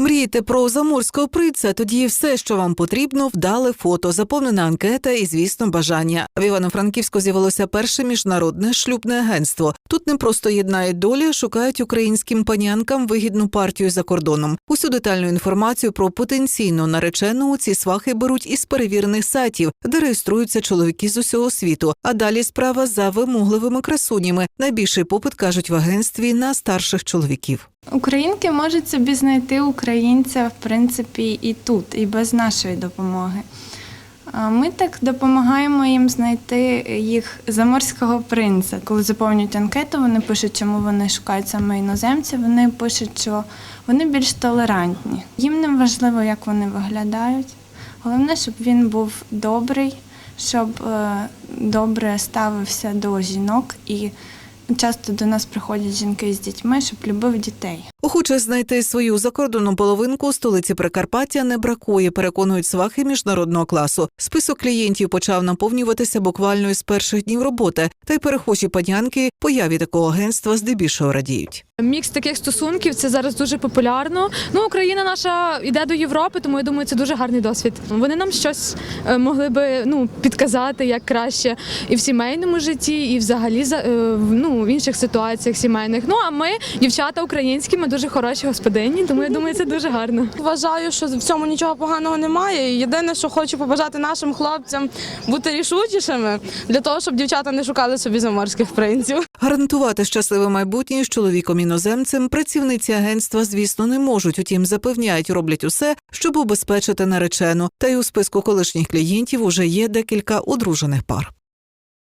Мрієте про заморського принца? Тоді все, що вам потрібно, вдале фото, заповнена анкета і, звісно, бажання. В Івано-Франківську з'явилося перше міжнародне шлюбне агентство. Тут не просто єднають долі, шукають українським панянкам вигідну партію за кордоном. Усю детальну інформацію про потенційну наречену ці свахи беруть із перевірених сайтів, де реєструються чоловіки з усього світу. А далі справа за вимогливими красунями. Найбільший попит кажуть в агентстві на старших чоловіків. Українки можуть собі знайти українця, в принципі, і тут, і без нашої допомоги. Ми так допомагаємо їм знайти їх заморського принца. Коли заповнюють анкету, вони пишуть, чому вони шукають саме іноземців. Вони пишуть, що вони більш толерантні. Їм не важливо, як вони виглядають. Головне, щоб він був добрий, щоб е, добре ставився до жінок і часто до нас приходять жінки з дітьми, щоб любив дітей. Охоче знайти свою закордонну половинку у столиці Прикарпаття не бракує, переконують свахи міжнародного класу. Список клієнтів почав наповнюватися буквально із перших днів роботи, та й перехожі панянки появі такого агентства здебільшого радіють. Мікс таких стосунків це зараз дуже популярно. Ну, Україна наша йде до Європи, тому я думаю, це дуже гарний досвід. Вони нам щось е, могли би ну підказати як краще і в сімейному житті, і взагалі за- е, в- ну, в інших ситуаціях сімейних. Ну а ми, дівчата українські, ми дуже хороші господині, тому я думаю, це дуже гарно. Вважаю, що в цьому нічого поганого немає. Єдине, що хочу побажати нашим хлопцям бути рішучішими для того, щоб дівчата не шукали собі заморських принців. Гарантувати щасливе майбутнє з чоловіком іноземцем працівниці агентства, звісно, не можуть. Утім, запевняють, роблять усе, щоб убезпечити наречену. Та й у списку колишніх клієнтів уже є декілька одружених пар.